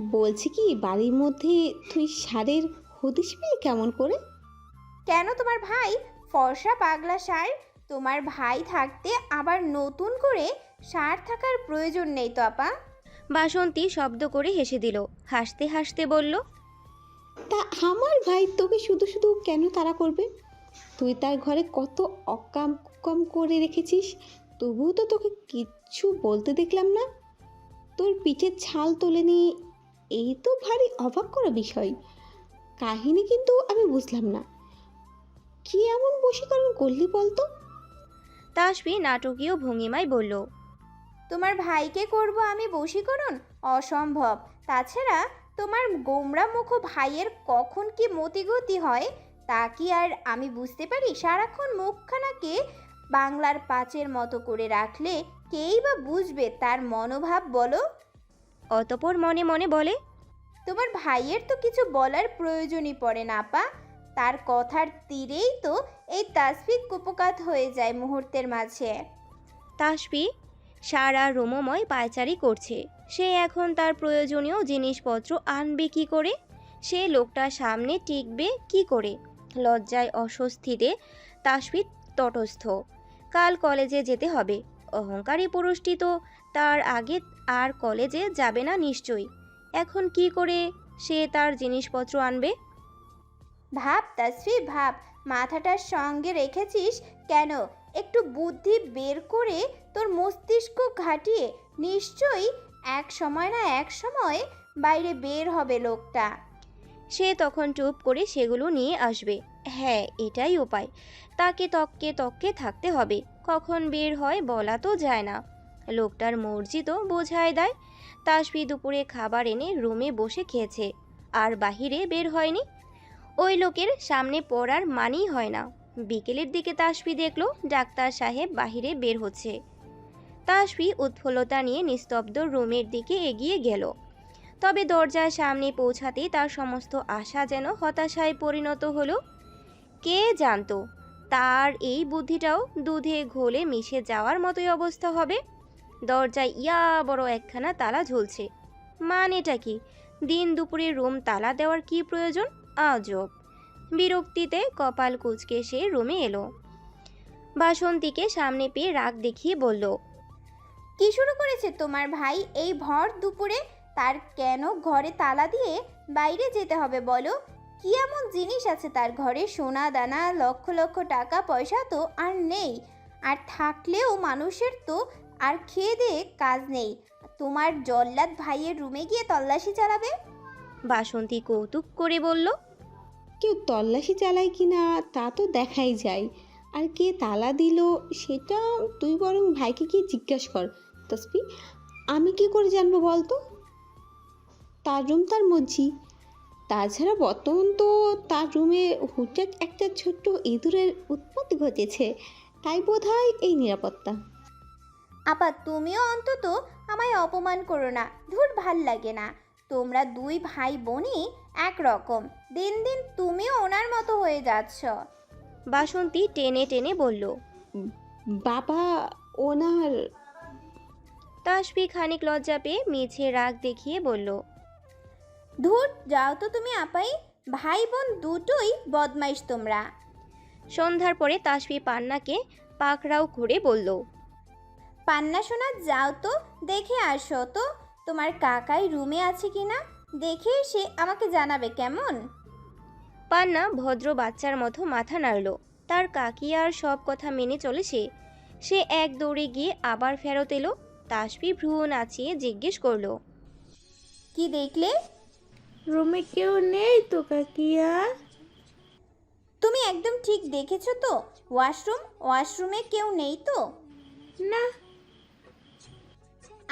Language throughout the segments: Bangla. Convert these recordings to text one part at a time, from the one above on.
বলছি কি বাড়ির মধ্যে তুই সারের হদিস পেলে কেমন করে? কেন তোমার ভাই? ফর্সা পাগলা সার। তোমার ভাই থাকতে আবার নতুন করে সার থাকার প্রয়োজন নেই তো আপা। বাসন্তী শব্দ করে হেসে দিল হাসতে হাসতে বলল তা আমার ভাই তোকে শুধু শুধু কেন তারা করবে? তুই তার ঘরে কত অকাম কম করে রেখেছিস তবুও তো তোকে কিচ্ছু বলতে দেখলাম না। তোর পিঠের ছাল তোলেনি এই তো ভারী অবাক করা বিষয়। কাহিনী কিন্তু আমি বুঝলাম না। কি এমন বশীকরণ করলি বলতো? তাসফি নাটকীয় ভঙ্গিমায় বলল, তোমার ভাইকে করব আমি বশীকরণ? অসম্ভব। তাছাড়া তোমার গোমরা মুখ ভাইয়ের কখন কি মতিগতি হয়, তা কি আর আমি বুঝতে পারি? সারাক্ষণ মুখখানাকে বাংলার পাঁচের মতো করে রাখলে কেই বা বুঝবে তার মনোভাব বলো? অতপর মনে মনে বলে তোমার ভাইয়ের তো কিছু বলার প্রয়োজনই পড়ে না আপা। তার কথার তীরেই তো এই তাসফিক কুপকাত হয়ে যায় মুহূর্তের মাঝে। তাসফি সারা রোমময় পায়চারি করছে। সে এখন তার প্রয়োজনীয় জিনিসপত্র আনবে কি করে? সে লোকটার সামনে টিকবে কি করে? লজ্জায় অস্বস্তিতে তাসফি তটস্থ। কাল কলেজে যেতে হবে। অহংকারী পুরুষটি তো তার আগে আর কলেজে যাবে না নিশ্চয়ই। এখন কি করে সে তার জিনিসপত্র আনবে? ভাব তাসফি ভাব মাথাটার সঙ্গে রেখেছিস কেন? একটু বুদ্ধি বের করে তোর মস্তিষ্ক ঘাটিয়ে নিশ্চয়ই এক সময় না এক সময় বাইরে বের হবে লোকটা। সে তখন চুপ করে সেগুলো নিয়ে আসবে। হ্যাঁ এটাই উপায়। তাকে তককে তককে থাকতে হবে। কখন বের হয় বলা তো যায় না। লোকটার মর্জি তো বোঝায় দেয়। তাসফি দুপুরে খাবার এনে রুমে বসে খেয়েছে, আর বাহিরে বের হয়নি। ওই লোকের সামনে পড়ার মানেই হয় না। বিকেলের দিকে তাসফি দেখল ডাক্তার সাহেব বাহিরে বের হচ্ছে। তাসফি উৎফুল্লতা নিয়ে নিস্তব্ধ রুমের দিকে এগিয়ে গেল। তবে দরজার সামনে পৌঁছাতেই তার সমস্ত আশা যেন হতাশায় পরিণত হলো। কে জানতো, তার এই বুদ্ধিটাও দুধে ঘোলে মিশে যাওয়ার মতোই অবস্থা হবে? দরজায় ইয়া বড় একখানা তালা ঝুলছে। মানেটা কি? দিন দুপুরে রুম তালা দেওয়ার কি প্রয়োজন? আজব। বিরক্তিতে কপাল কুচকে সে রুমে এলো। বাসন্তীকে সামনে পেয়ে রাগ দেখিয়ে বলল, কি শুরু করেছে তোমার ভাই? এই ভর দুপুরে? তার কেন ঘরে তালা দিয়ে বাইরে যেতে হবে বলো? কি এমন জিনিস আছে তার ঘরে? সোনা, দানা, লক্ষ লক্ষ টাকা, পয়সা তো আর নেই। আর থাকলেও মানুষের তো আর খেয়ে দিয়ে কাজ নেই। তোমার জল্লাদ ভাইয়ের রুমে গিয়ে তল্লাশি চালাবে? বাসন্তী কৌতুক করে বলল কেউ তল্লাশি চালায় কি না তা তো দেখাই যায়। আর কে তালা দিল সেটা তুই বরং ভাইকে গিয়ে জিজ্ঞাসা কর। তসবি আমি কি করে জানব বলতো? তার রুম তার মর্জি। তাছাড়া বর্তমান তো তার রুমে হুটহাট একটা ছোট্ট ইঁদুরের উৎপত্তি ঘটেছে। তাই বোধ হয় এই নিরাপত্তা। আপা তুমিও অন্তত আমায় অপমান করো না। ধুর ভালো লাগে না। তোমরা দুই ভাই বোনই একরকম। দিন দিন তুমিও ওনার মতো হয়ে যাচ্ছ। বাসন্তী টেনে টেনে বলল বাবা ওনার তাসফি খানিক লজ্জা পেয়ে মিছে রাগ দেখিয়ে বলল ধুর যাও তো তুমি আপাই। ভাই বোন দুটোই বদমাইশ তোমরা। সন্ধ্যার পরে তাসবি পান্নাকে পাকড়াও করে বলল পান্না শোনা যাও তো দেখে আসো তো তোমার কাকাই রুমে আছে কি না দেখে এসে আমাকে জানাবে কেমন? পান্না ভদ্র বাচ্চার মতো মাথা নাড়ল। তার কাকি আর সব কথা মেনে চলে সে সে এক দৌড়ে গিয়ে আবার ফেরত এলো। তাসফি ভ্রু নাচিয়ে জিজ্ঞেস করল কি দেখলে? রুমে কেউ নেই তো কাকিয়া তুমি একদম ঠিক দেখেছ তো ওয়াশরুম? ওয়াশরুমে কেউ নেই তো? না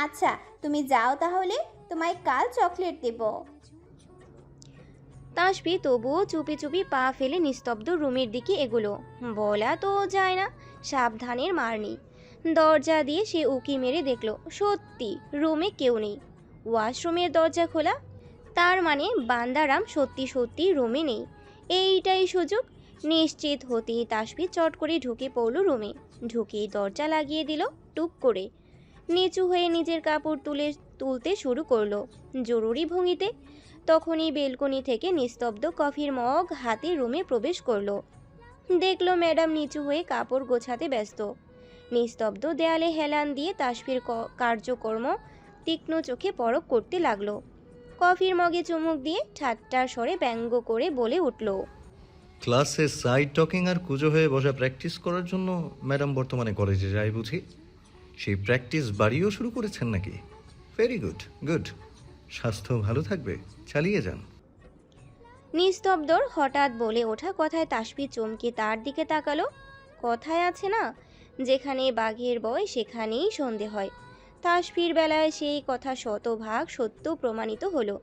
আচ্ছা তুমি যাও তাহলে, তোমায় কাল চকলেট দেব। তাসবি তবুও চুপি চুপি পা ফেলে নিস্তব্ধ রুমের দিকে এগুলো। বলা তো যায় না, সাবধানের মার নেই। দরজা দিয়ে সে উকি মেরে দেখল, সত্যি রুমে কেউ নেই। ওয়াশরুমের দরজা খোলা, তার মানে বান্দারাম সত্যি সত্যি রুমে নেই। এইটাই সুযোগ, নিশ্চিত হতেই তাসবি চট করে ঢুকে পড়ল রুমে। ঢুকেই দরজা লাগিয়ে দিল, টুক করে। নিচু হয়ে নিজের কাপড় তুলে, তুলতে শুরু করল। জরুরি ভঙ্গিতে তখনই বেলকনি থেকে নিস্তব্ধ কফির মগ হাতে রুমে প্রবেশ করল। দেখল ম্যাডাম নিচু হয়ে কাপড় গোছাতে ব্যস্ত। নিস্তব্ধ দেয়ালে হেলান দিয়ে তাসফির কার্যকর্ম তীক্ষ্ণ চোখে পরক করতে লাগল। কফির মগে চুমুক দিয়ে ঠাট্টার স্বরে ব্যঙ্গ করে বলে উঠল, ক্লাসে সাইড টকিং আর কুজো হয়ে বসা প্র্যাকটিস করার জন্য ম্যাডাম বর্তমানে কলেজে যায় বুঝি? সেই প্র্যাকটিস বাড়িও শুরু করেছেন নাকি? ভেরি গুড গুড স্বাস্থ্য ভালো থাকবে, চালিয়ে যান। নিস্তব্ধর হঠাৎ বলে ওঠা কথায় তাসফি চমকে তার দিকে তাকালো। কথায় আছে না, যেখানে বাঘের বয় সেখানেই সন্ধে হয়। তাসফির বেলায় সেই কথা শতভাগ সত্য প্রমাণিত হলো।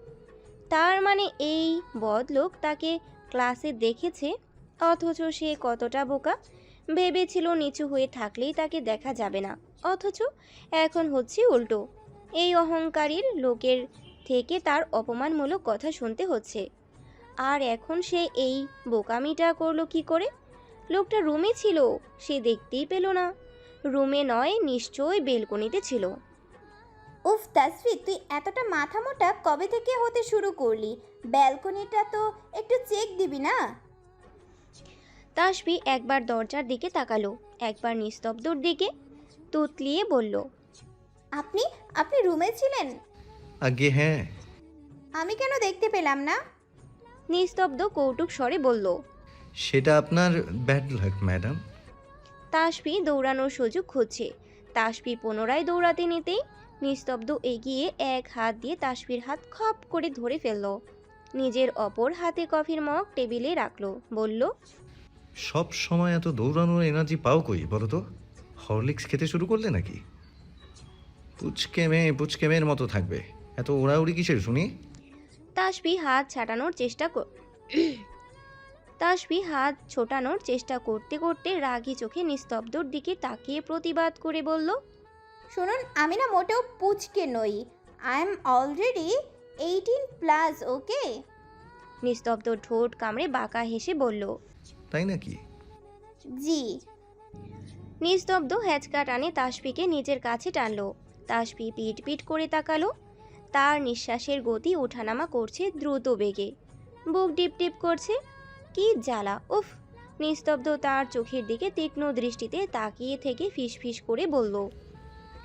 তার মানে এই বদলোক তাকে ক্লাসে দেখেছে, অথচ সে কতটা বোকা? ভেবেছিল নিচু হয়ে থাকলেই তাকে দেখা যাবে না। অথচ এখন হচ্ছে উল্টো। এই অহংকারীর লোকের থেকে তার অপমানমূলক কথা শুনতে হচ্ছে। আর এখন সে এই বোকামিটা করল কি করে? লোকটা রুমে ছিল সে দেখতেই পেল না। রুমে নয় নিশ্চয়ই বেলকনিতে ছিল। উফ তাসফি তুই এতটা মাথা মোটা কবে থেকে হতে শুরু করলি? ব্যালকনিটা তো একটু চেক দিবি না? তাসবি একবার দরজার দিকে তাকালো একবার নিস্তব্ধর দিকে তুতলিয়ে বলল আপনি আপনি রুমে ছিলেন? আগে হ্যাঁ। আমি কেন দেখতে পেলাম না? নিস্তব্ধ কৌতুক স্বরে বলল সেটা আপনার ব্যাড লাক ম্যাডাম তাসপি দৌড়ানোর সুযোগ খুঁজছে। তাসপি পুনরায় দৌড়াতে নিতেই নিস্তব্ধ এগিয়ে এক হাত দিয়ে তাসপির হাত খপ করে ধরে ফেলল। নিজের অপর হাতে কফির মগ টেবিলে রাখল বলল সব সময় এত দৌড়ানোর এনার্জি পাও কই বলো তো? হরলিক্স খেতে শুরু করলে নাকি? পুচকে মেয়ে পুচকে মেয়ের মতো থাকবে। এত ওড়াউড়ি কিসের শুনি? তাসবি হাত ছাটানোর চেষ্টা কর তাসবি হাত ছোটানোর চেষ্টা করতে করতে রাগী চোখে নিস্তব্ধর দিকে তাকিয়ে প্রতিবাদ করে বলল শুনুন আমি না মোটেও পুচকে নই। I am already eighteen plus okay Nistabdha ঠোঁট কামড়ে বাঁকা হেসে বলল তাই নাকি? জি। নিস্তব্ধ হ্যাচকা টানে তাসপিকে নিজের কাছে টানল। তাসপি পিট পিট করে তাকালো। তার নিঃশ্বাসের গতি ওঠানামা করছে দ্রুত বেগে। বুক ডিপ ডিপ করছে। কি জ্বালা, উফ! নিস্তব্ধ তার চোখের দিকে তীক্ষ্ণ দৃষ্টিতে তাকিয়ে থেকে ফিসফিস করে বলল,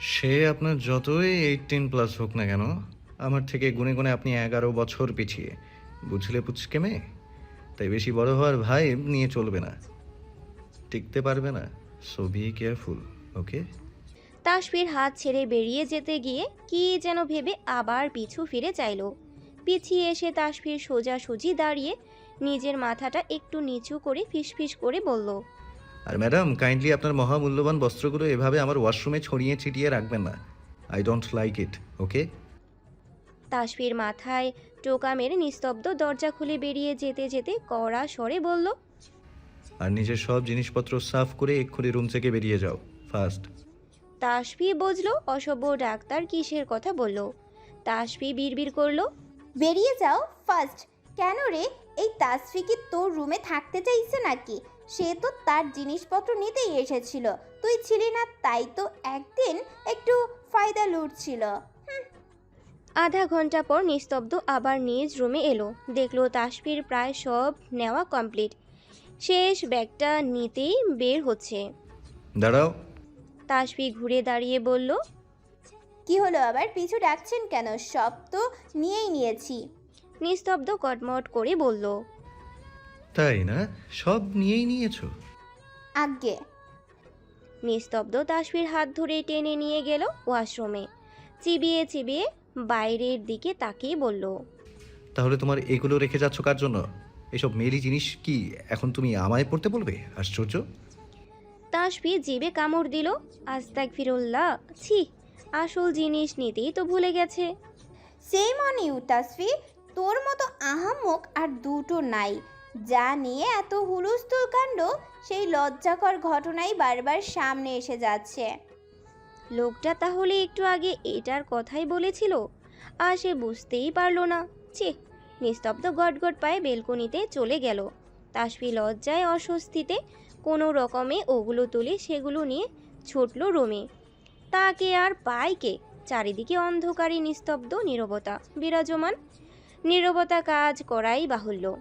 সে আপনার যতই এইটিন প্লাস হোক না কেন, আমার থেকে গুনে গুনে আপনি এগারো বছর পিছিয়ে। বুঝলে পুচকে মেয়ে? তাই বেশি বড় হওয়ার ভাই নিয়ে চলবে না। টিকতে পারবে না। সো বি কেয়ারফুল ওকে তাসফির হাত ছেড়ে বেরিয়ে যেতে গিয়ে কি যেন ভেবে আবার পিছু ফিরে চাইলো। পিছিয়ে এসে তাসফির সোজাসুজি দাঁড়িয়ে নিজের মাথাটা একটু নিচু করে ফিসফিস করে বলল আর ম্যাডাম কাইন্ডলি আপনার মহামূল্যবান বস্ত্রগুলো এভাবে আমার ওয়াশরুমে ছড়িয়ে ছিটিয়ে রাখবেন না। I don't like it okay তাসফির মাথায় টোকা মেরে নিস্তব্ধ দরজা খুলে বেরিয়ে যেতে যেতে কড়া স্বরে বলল আর নিজের সব জিনিসপত্র সাফ করে এক্ষুনি রুম থেকে বেরিয়ে যাও ফার্স্ট তাসফি বুঝলো, অসভ্য ডাক্তার কিসের কথা বলল? তাসফি বিড়বিড় করল, বেরিয়ে যাও ফার্স্ট কেন রে, এই তাসফি কি তোর রুমে থাকতে চাইছে নাকি? সে তো তার জিনিসপত্র নিতেই এসেছিল। তুই ছিলি না, তাই তো একদিন একটু ফায়দা লুটছিল। আধা ঘণ্টা পর নিস্তব্ধ আবার নিজ রুমে এলো। দেখল তাসফির প্রায় সব নেওয়া কমপ্লিট। শেষ ব্যাগটা নিতেই বের হচ্ছে। দাঁড়াও। তাসফি ঘুরে দাঁড়িয়ে বলল কি হলো আবার? পিছু ডাকছেন কেন? সব তো নিয়েই নিয়েছি। নিস্তব্ধ কটমট করে বলল তাই না? সব নিয়েই নিয়েছো? আজ্ঞে। নিস্তব্ধ তাসফির হাত ধরে টেনে নিয়ে গেল ওয়াশরুমে। চিবিয়ে চিবিয়ে বাইরের দিকে তাকিয়ে বলল তাহলে তোমার এগুলো রেখে যাচ্ছ কার জন্য? এসব মেলি জিনিস কি এখন তুমি আমায় পড়তে বলবে? আশ্চর্য। তাসফি জিবে কামড় দিল। আস্তাক ফিরুল্লাহ ছি আসল জিনিস নিতেই তো ভুলে গেছে। সেম অন ইউ তাসফি তোর মতো আহাম্মক আর দুটো নাই। যা নিয়ে এত হুলুস্থুল কাণ্ড সেই লজ্জাকর ঘটনাই বারবার সামনে এসে যাচ্ছে। লোকটা তাহলে একটু আগে এটার কথাই বলেছিল আর সে বুঝতেই পারল না। ছি নিস্তব্ধ গটগট পায়ে বেলকনিতে চলে গেল। তাসফি লজ্জায় অস্বস্তিতে কোনো রকমে ওগুলো তুলে সেগুলো নিয়ে ছুটল রুমে। তাকে আর পায় কে? চারিদিকে অন্ধকারী নিস্তব্ধ নীরবতা। বিরাজমান নীরবতা কাজ করাই বাহুল্য।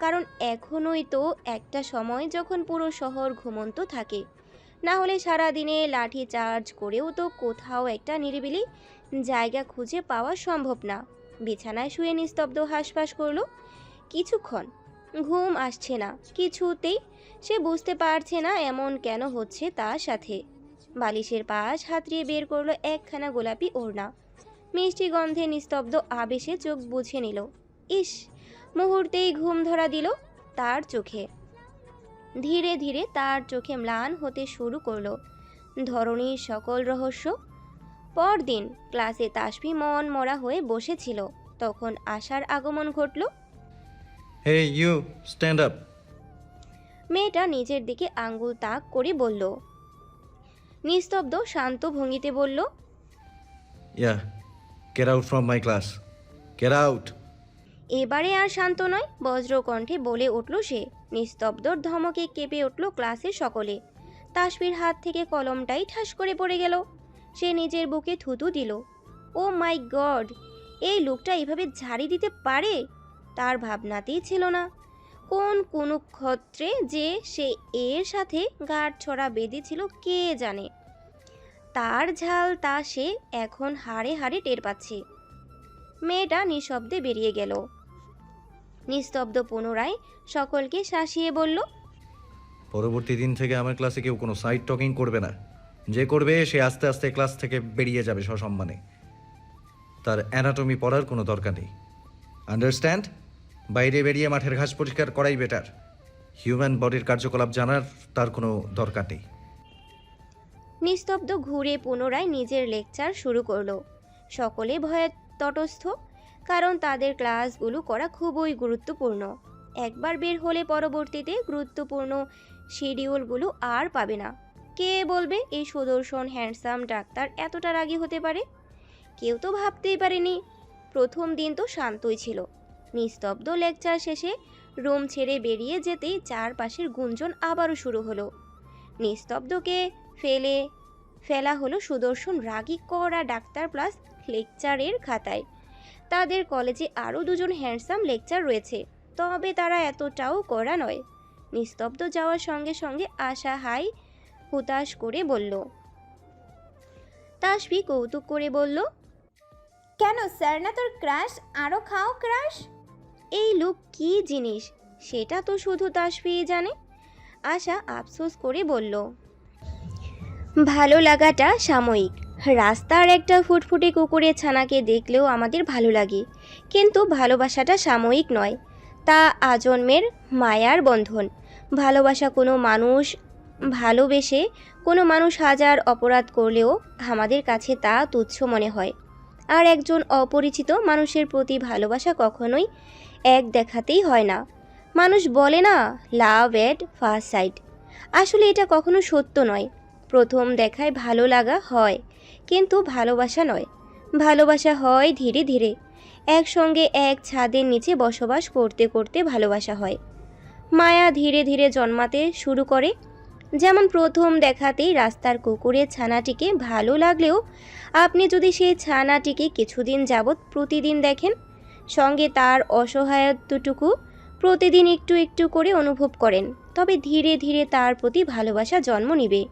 কারণ এখনই তো একটা সময় যখন পুরো শহর ঘুমন্ত থাকে। না হলে সারাদিনে লাঠি চার্জ করেও তো কোথাও একটা নিরিবিলি জায়গা খুঁজে পাওয়া সম্ভব না। বিছানায় শুয়ে নিস্তব্ধ হাসফাস করল। কিছুক্ষণ, ঘুম আসছে না, কিছুতেই সে বুঝতে পারছে না এমন কেন হচ্ছে তার সাথে। বালিশের পাশ হাতড়িয়ে বের করল একখানা গোলাপি ওড়না। মিষ্টি গন্ধে নিস্তব্ধ আবেশে চোখ বুঝে নিল। ইস, মুহূর্তেই ঘুম ধরা দিল তার চোখে। ধীরে ধীরে তার চোখে ম্লান হতে শুরু করল। ধরণীর সকল রহস্য পরদিন ক্লাসে তাসফি মন মরা হয়ে বসেছিল। তখন আশার আগমন ঘটল। হে ইউ স্ট্যান্ড আপ মেয়েটা নিজের দিকে আঙ্গুল তাক করে বলল। নিস্তব্ধ শান্ত ভঙ্গিতে বলল yeah get out from my class get out এবারে আর শান্ত নয় বজ্রকণ্ঠে বলে উঠল সে। নিস্তব্ধর ধমকে কেঁপে উঠল ক্লাসের সকলে। তাসফির হাত থেকে কলমটাই ঠাস করে পড়ে গেল। সে নিজের বুকে থুতু দিল। ও মাই গড, এই লোকটা এভাবে ঝাড়ি দিতে পারে? তার ভাবনাতেই ছিল না। কোন কোন ক্ষত্রে যে সে এর সাথে গাঢ় ছড়া বেঁধেছিল কে জানে? তার ঝাল তা সে এখন হাড়ে হাড়ে টের পাচ্ছে। মেয়েটা নিঃশব্দে বেরিয়ে গেল। নিস্তব্ধ পুনরায় সকলকে শাসিয়ে বলল, পরবর্তী দিন থেকে আমার ক্লাসে কেউ কোনো সাইড টকিং করবে না। যে করবে সে আস্তে আস্তে ক্লাস থেকে বেরিয়ে যাবে সসম্মানে। তার অ্যানাটমি পড়ার কোনো দরকার নেই। আন্ডারস্ট্যান্ড বাইরে বেরিয়ে মাঠের ঘাস পরিষ্কার করাই বেটার হিউম্যান বডির কার্যকলাপ জানার তার কোনো দরকার নেই। নিস্তব্ধ ঘুরে পুনরায় নিজের লেকচার শুরু করল। সকলে ভয়ে তটস্থ, কারণ তাদের ক্লাসগুলো করা খুবই গুরুত্বপূর্ণ। একবার বের হলে পরবর্তীতে গুরুত্বপূর্ণ শিডিউলগুলো আর পাবে না। কে বলবে এই সুদর্শন হ্যান্ডসাম ডাক্তার এতটা রাগী হতে পারে? কেউ তো ভাবতেই পারেনি। প্রথম দিন তো শান্তই ছিল। নিস্তব্ধ লেকচার শেষে রুম ছেড়ে বেরিয়ে যেতেই চারপাশের গুঞ্জন আবারও শুরু হলো। নিস্তব্ধকে ফেলে, ফেলা হলো সুদর্শন রাগী করা ডাক্তার প্লাস লেকচারের খাতায়। তাদের কলেজে আরও দুজন হ্যান্ডসাম লেকচার রয়েছে, তবে তারা এতটাও করা নয়। নিস্তব্ধ যাওয়ার সঙ্গে সঙ্গে আশা হাই হুতাশ করে বলল। তাসফি কৌতুক করে বলল কেন স্যার না তোর ক্রাশ? আরও খাও ক্রাশ। এই লোক কি জিনিস? সেটা তো শুধু তাসফি জানে। আশা আফসোস করে বলল ভালো লাগাটা সাময়িক। রাস্তার একটা ফুটফুটে কুকুরের ছানাকে দেখলেও আমাদের ভালো লাগে। কিন্তু ভালোবাসাটা সাময়িক নয়। তা আজন্মের মায়ার বন্ধন। ভালোবাসা কোনো মানুষ ভালোবেসে কোনো মানুষ হাজার অপরাধ করলেও আমাদের কাছে তা তুচ্ছ মনে হয়। আর একজন অপরিচিত মানুষের প্রতি ভালোবাসা কখনোই এক দেখাতেই হয় না। মানুষ বলে না, লাভ এট ফার্স্ট সাইট। আসলে এটা কখনো সত্য নয়। প্রথম দেখায় ভালো লাগা হয়, কিন্তু ভালোবাসা নয়। ভালোবাসা হয় ধীরে ধীরে। একসঙ্গে এক ছাদের নিচে বসবাস করতে করতে ভালোবাসা হয়। মায়া ধীরে ধীরে জন্মাতে শুরু করে। যেমন প্রথম দেখাতেই রাস্তার কুকুরের ছানাটিকে ভালো লাগলেও আপনি যদি সেই ছানাটিকে কিছুদিন যাবৎ প্রতিদিন দেখেন, সঙ্গে তার অসহায়ত্বটুকু প্রতিদিন একটু একটু করে অনুভব করেন, তবে ধীরে ধীরে তার প্রতি ভালোবাসা জন্ম নিবে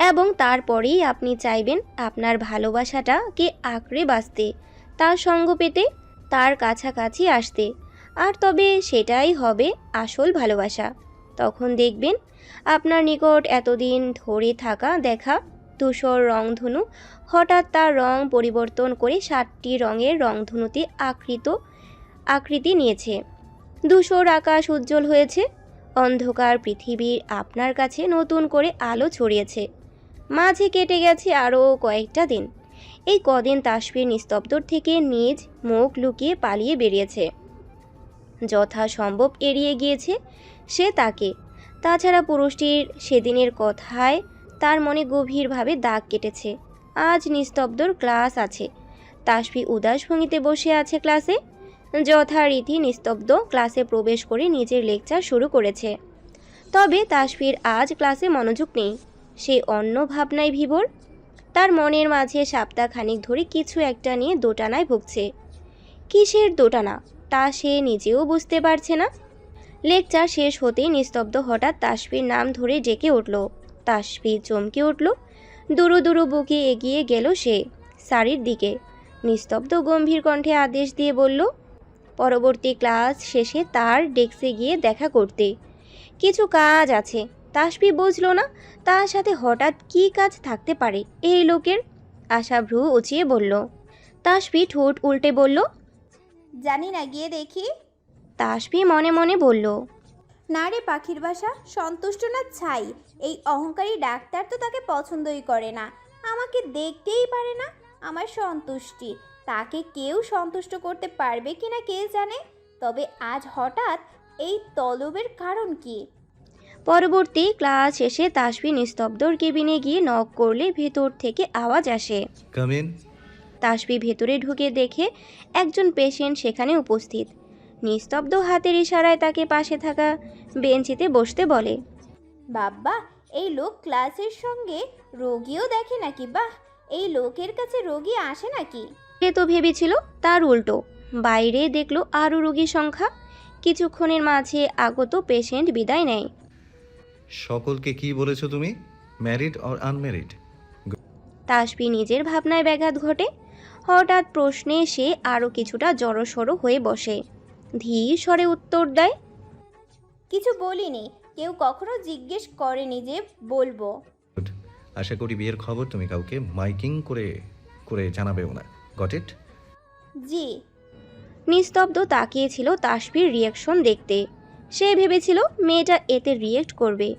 এবং তারপরেই আপনি চাইবেন আপনার ভালোবাসাটাকে আঁকড়ে বাঁচতে, তার সঙ্গ পেতে, তার কাছাকাছি আসতে। আর তবে সেটাই হবে আসল ভালোবাসা। তখন দেখবেন আপনার নিকট এতদিন ধরে থাকা দেখা ধূসর রংধনু হঠাৎ তার রং পরিবর্তন করে সাতটি রঙের রংধনুতে আকৃত, আকৃতি নিয়েছে। ধূসর আকাশ উজ্জ্বল হয়েছে, অন্ধকার পৃথিবীর আপনার কাছে নতুন করে আলো ছড়িয়েছে। মাঝে কেটে গেছে আরও কয়েকটা দিন। এই কদিন তাসফির নিস্তব্ধর থেকে নিজ মুখ লুকিয়ে পালিয়ে বেরিয়েছে। যথাসম্ভব এড়িয়ে গিয়েছে সে তাকে। তাছাড়া পুরুষটির সেদিনের কথায় তার মনে গভীরভাবে দাগ কেটেছে। আজ নিস্তব্ধর ক্লাস আছে। তাসফি উদাস ভঙ্গিতে বসে আছে ক্লাসে। যথারীতি নিস্তব্ধ ক্লাসে প্রবেশ করে নিজের লেকচার শুরু করেছে। তবে তাসফির আজ ক্লাসে মনোযোগ নেই। সে অন্য ভাবনায় ভিভোর তার মনের মাঝে সপ্তাহখানিক ধরে কিছু একটা নিয়ে দোটানায় ভুগছে। কিসের দোটানা? তা সে নিজেও বুঝতে পারছে না। লেকচার শেষ হতেই নিস্তব্ধ হঠাৎ তাসফির নাম ধরে ডেকে উঠল। তাসফি চমকে উঠল। দুরু দুরু বুকে এগিয়ে গেল সে সারির দিকে। নিস্তব্ধ গম্ভীর কণ্ঠে আদেশ দিয়ে বলল, পরবর্তী ক্লাস শেষে তার ডেস্কে গিয়ে দেখা করতে। কিছু কাজ আছে তাসফি বুঝল না, তার সাথে হঠাৎ কী কাজ থাকতে পারে এই লোকের। আশা ভ্রু উঁচিয়ে বলল তাসফি ঠোঁট উল্টে বলল জানি না গিয়ে দেখি। তাসফি মনে মনে বলল না রে পাখির বাসা সন্তুষ্ট না ছাই? এই অহংকারী ডাক্তার তো তাকে পছন্দই করে না। আমাকে দেখতেই পারে না আমার সন্তুষ্টি। তাকে কেউ সন্তুষ্ট করতে পারবে কি না কে জানে? তবে আজ হঠাৎ এই তলবের কারণ কি? পরবর্তী ক্লাস শেষে তাসফি নিস্তব্ধর কেবিনে গিয়ে নক করলে ভেতর থেকে আওয়াজ আসে। কামিন তাসফি ভেতরে ঢুকে দেখে একজন পেশেন্ট সেখানে উপস্থিত। নিস্তব্ধ হাতের ইশারায় তাকে পাশে থাকা বেঞ্চিতে বসতে বলে বাব্বা এই লোক ক্লাসের সঙ্গে রোগীও দেখে নাকি? বাহ এই লোকের কাছে রোগী আসে নাকি? সে তো ভেবেছিল তার উল্টো। বাইরে দেখল আরও রোগীর সংখ্যা। কিছুক্ষণের মাঝে আগত পেশেন্ট বিদায় নেয়। সকলকে কি বলেছ তুমি? ম্যারিড অর আনম্যারিড তাসফি নিজের ভাবনায় ব্যাঘাত ঘটে। হঠাৎ প্রশ্নে সে আরও কিছুটা জড়সড় হয়ে বসে। ধীর স্বরে উত্তর দেয় কিছু বলিনি। কেউ কখনো জিজ্ঞেস করেনি যে বলব। আশা করি বিয়ের খবর তুমি কাউকে মাইকিং করে করে জানাবেও না। Got it ji. নিস্তব্ধ তাকিয়েছিল তাসফির রিয়াকশন দেখতে। সে ভেবেছিল মেয়েটা এতে রিয়েক্ট করবে।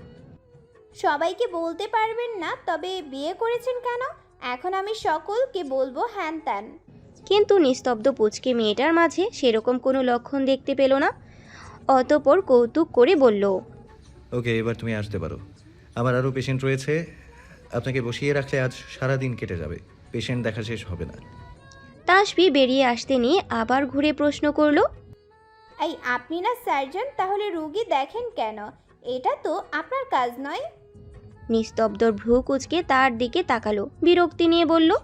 সবাইকে বলতে পারবেন না তবে বিয়ে করেছেন কেন? এখন আমি সকলকে বলব হ্যান ত্যান। কিন্তু নিস্তব্ধ পুচকে মেয়েটার মাঝে সেরকম কোনো লক্ষণ দেখতে পেল না। অতপর কৌতুক করে বলল ওকে এবার তুমি আসতে পারো। আমার আরও পেশেন্ট রয়েছে। আপনাকে বসিয়ে রাখলে আজ সারা দিন কেটে যাবে। পেশেন্ট দেখা শেষ হবে না। তাসফি বেরিয়ে আসতে নিয়ে আবার ঘুরে প্রশ্ন করল এই আপনি না সার্জন তাহলে রুগী দেখেন কেন? এটা তো আপনার কাজ নয়। নিস্তব্ধ ভ্রু কুচকে তার দিকে তাকালো। বিরক্তি নিয়ে বলল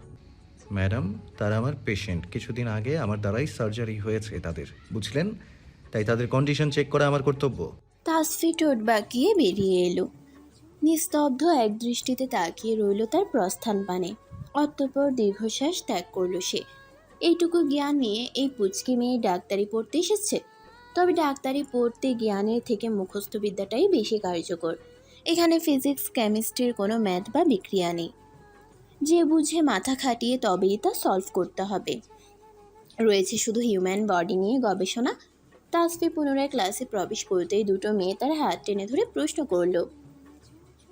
ম্যাডাম তারা আমার পেশেন্ট। কিছুদিন আগে আমার দ্বারাই সার্জারি হয়েছে তাদের বুঝলেন? তাই তাদের কন্ডিশন চেক করা আমার কর্তব্য। তাসফি ঠোঁট বাঁকিয়ে বেরিয়ে এলো। নিস্তব্ধ এক দৃষ্টিতে তাকিয়ে রইল তার প্রস্থান পানে। অতঃপর দীর্ঘশ্বাস ত্যাগ করল সে। এইটুকু জ্ঞান নিয়ে এই পুচকি মেয়ে ডাক্তারি পড়তে এসেছে। তবে ডাক্তারি পড়তে জ্ঞানের থেকে মুখস্থ বিদ্যাটাই বেশি কার্যকর। এখানে ফিজিক্স, কেমিস্ট্রির কোনো ম্যাথ বা বিক্রিয়া নেই। যে বুঝে মাথা খাটিয়ে তবেই তা সলভ করতে হবে। রয়েছে শুধু হিউম্যান বডি নিয়ে গবেষণা। তাসফি পুনরায় ক্লাসে প্রবেশ করতেই দুটো মেয়ে তার হাত টেনে ধরে প্রশ্ন করল,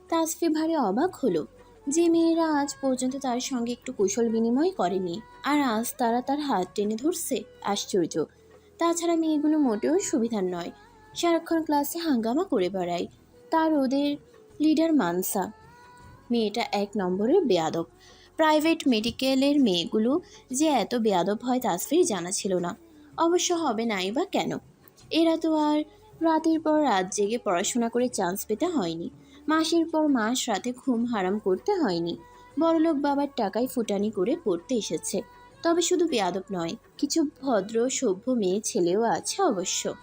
তাসফি ভারী অবাক হলো যে মেয়েরা আজ পর্যন্ত তার সঙ্গে একটু কুশল বিনিময় করেনি, আর আজ তারা তার হাত টেনে ধরছে। আশ্চর্য। তাছাড়া মেয়েগুলো মোটেও সুবিধার নয়। সারাক্ষণ ক্লাসে হাঙ্গামা করে বেড়ায়। তার ওদের লিডার মানসা। মেয়েটা এক নম্বরের বেয়াদব। প্রাইভেট মেডিকেলের মেয়েগুলো যে এত বেয়াদব হয় তাসফির জানা ছিল না। অবশ্য হবে নাই বা কেন? এরা তো আর রাতের পর রাত জেগে পড়াশোনা করে চান্স পেতে হয়নি। মাসের পর মাস রাতে ঘুম হারাম করতে হয়নি। বড়লোক বাবার টাকায় ফুটানি করে পড়তে এসেছে। তবে শুধু বেয়াদব নয়, কিছু ভদ্র, সভ্য মেয়ে ছেলেও আছে অবশ্য।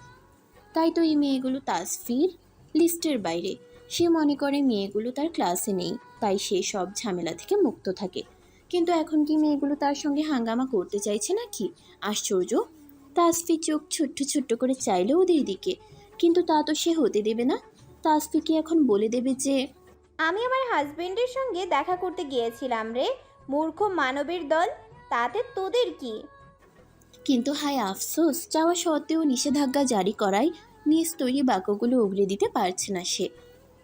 তাই তো এই মেয়েগুলো তাসফির লিস্টের বাইরে। সে মনে করে মেয়েগুলো তার ক্লাসে নেই তাই সে সব ঝামেলা থেকে মুক্ত থাকে। কিন্তু এখন কি মেয়েগুলো তার সঙ্গে হাঙ্গামা করতে চাইছে নাকি? আশ্চর্য। তাসফি চোখ ছোট্ট ছোট্ট করে চাইলো ওদের দিকে কিন্তু তা তো সে হতে দেবে না। তাসফি কি এখন বলে দেবে যে আমি আমার হাজবেন্ডের সঙ্গে দেখা করতে গিয়েছিলাম রে মূর্খ মানবের দল তাতে তোদের কি? কিন্তু হায় আফসোস চাওয়া সত্ত্বেও নিষেধাজ্ঞা জারি করায় নিজ তৈরি বাক্যগুলো উগড়ে দিতে পারছে না সে।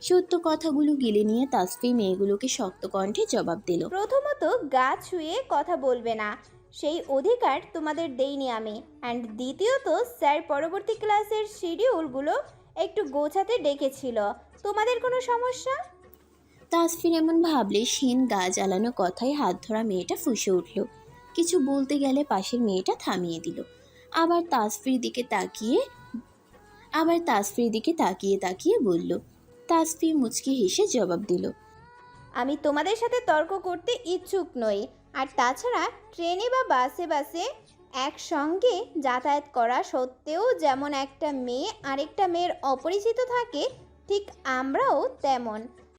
সত্য কথাগুলো গিলে নিয়ে তাসফি মেয়েগুলোকে শক্ত কণ্ঠে জবাব দিল। প্রথমত গা ছুঁয়ে কথা বলবে না। সেই অধিকার তোমাদের দেইনি আমি। অ্যান্ড দ্বিতীয়ত স্যার পরবর্তী ক্লাসের শিডিউলগুলো একটু গোছাতে ডেকেছিল। তোমাদের কোনো সমস্যা? তাসফির এমন ভাবলে শিন গা জ্বালানো কথায় হাত ধরা মেয়েটা ফুসে উঠল। কিছু বলতে গেলে পাশের মেয়েটা থামিয়ে দিল। আবার তাসফির দিকে তাকিয়ে আবার তাসফির দিকে তাকিয়ে তাকিয়ে বলল তাসফি মুচকি হেসে জবাব দিল, আমি তোমাদের সাথে তর্ক করতে ইচ্ছুক নই, আর তাছাড়া ট্রেনে বা বাসে বাসে একসঙ্গে যাতায়াত করা সত্ত্বেও যেমন একটা মেয়ে, আরেকটা মেয়ের অপরিচিত থাকে, ঠিক আমরাও তেমন।